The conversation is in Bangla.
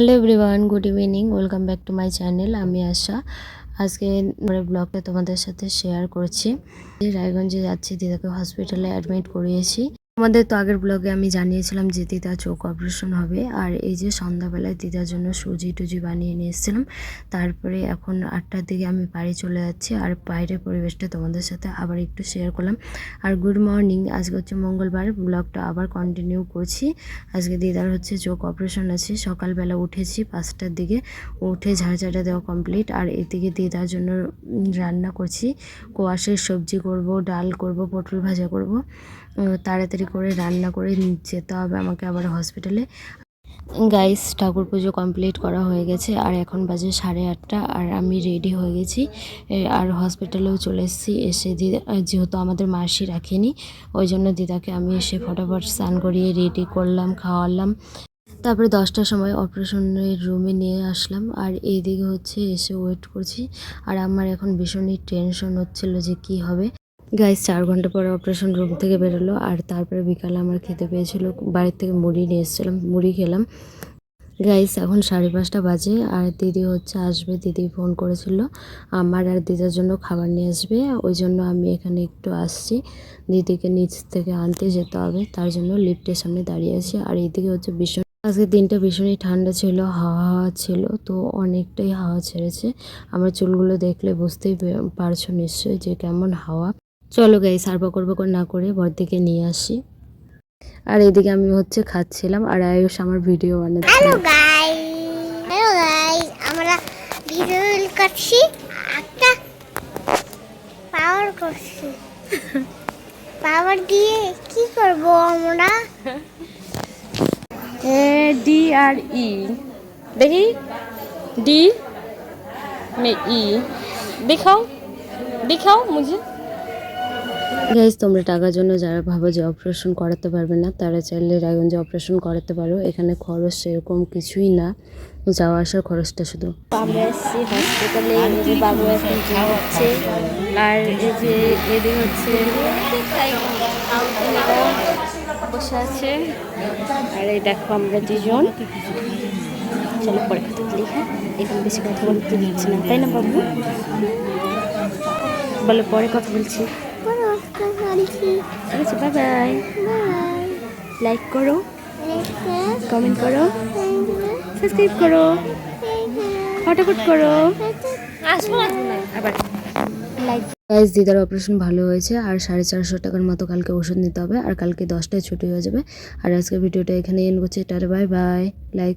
Hello everyone, good evening, welcome back to my channel, আমি আশা। আজকে ব্লগটা তোমাদের সাথে শেয়ার করছি। রায়গঞ্জে যাচ্ছি, দিদাকে হসপিটালে অ্যাডমিট করিয়েছি। আমাদের তো আগের ব্লগে আমি জানিয়েছিলাম যে দিদা চোখ অপারেশন হবে। আর এই যে সন্ধ্যাবেলায় দিদার জন্য সুজি টুজি বানিয়ে নিয়ে এসেছিলাম। তারপরে এখন আটটার দিকে আমি বাড়ি চলে যাচ্ছি। আর বাইরের পরিবেশটা তোমাদের সাথে আবার একটু শেয়ার করলাম। আর গুড মর্নিং আজকে হচ্ছে মঙ্গলবার ব্লগটা আবার কন্টিনিউ করছি। আজকে দিদার হচ্ছে চোখ অপারেশন আছে। সকালবেলা উঠেছি পাঁচটার দিকে। উঠে ঝাড়ঝাড়া দেওয়া কমপ্লিট আর এদিকে দিদার জন্য রান্না করছি। কোয়াশের সবজি করব, ডাল করব, পটল ভাজা করব। তাড়াতাড়ি করে রান্না করে যেতে হবে আমাকে আবার হসপিটালে গাইস ঠাকুর পুজো কমপ্লিট করা হয়ে গেছে, আর এখন বাজে সাড়ে আটটা, আর আমি রেডি হয়ে গেছি। আর হসপিটালেও চলে এসেছি, এসে দিদা যেহেতু আমাদের মাসি রাখেনি, ওই জন্য দিদাকে আমি এসে ফটাফট স্নান করিয়ে রেডি করলাম, খাওয়ালাম। তারপরে দশটার সময় অপারেশনের রুমে নিয়ে আসলাম, আর এইদিকে হচ্ছে এসে ওয়েট করছি। আর আমার এখন ভীষণই টেনশন হচ্ছিল যে কি হবে। গাইস চার ঘণ্টা পরে অপারেশন রুম থেকে বেরোলো আর তারপরে বিকালে আমার খেতে পেয়েছিল, বাড়ির থেকে মুড়ি নিয়ে এসেছিলাম, মুড়ি খেলাম। গাইস এখন সাড়ে পাঁচটা বাজে আর দিদি হচ্ছে আসবে, দিদি ফোন করেছিল আমার আর দিদার জন্য খাবার নিয়ে আসবে, ওই জন্য আমি এখানে একটু আসছি। দিদিকে নিচ থেকে আনতে যেতে হবে, তার জন্য লিফটের সামনে দাঁড়িয়ে আছি আর এইদিকে হচ্ছে ভীষণ আজকে দিনটা ভীষণই ঠান্ডা ছিল, হাওয়া হাওয়া ছিল, তো অনেকটাই হাওয়া ছেড়েছে। আমার চুলগুলো দেখলে বুঝতেই পারছ নিশ্চয়ই যে কেমন হাওয়া। চলো গাই আর বকর বকর না করে বরদিকে নিয়ে আসি। আর এদিকে আমি হচ্ছে খাচ্ছিলাম আর আয়ুষ আমার ভিডিও বানাচ্ছিল আমরা ভিডিও করছি একটা পাওয়ার করছি। পাওয়ার দিয়ে কি করব আমরা? এ ডি আর ই দেখি ডি মে ই দেখাও দেখাও মুঝে। গাইজ তোমরা টাকার জন্য যারা ভাবো যে অপারেশন করাতে পারবে না, তারা চাইলে রায়গঞ্জে অপারেশন করাতে পারো। এখানে খরচ সেরকম কিছুই না। যাওয়া আসার খরচটা শুধু। আর এই দেখো আমরা দুজন। চলো পরে হ্যাঁ? বেশি কথা তাই না বাবু? বলো, পরে কথা বলছি। ঠিক আছে বাই বাই লাইক করো। কমেন্ট করো। সাবস্ক্রাইব করো। ফটাফট করো। আবার লাইক গাইজ দিদার অপারেশন ভালো হয়েছে আর সাড়ে চারশো টাকার মতো কালকে ওষুধ নিতে হবে আর কালকে দশটায় ছুটি হয়ে যাবে। আর আজকের ভিডিওটা এখানে এন্ড করছি। Tata bye bye like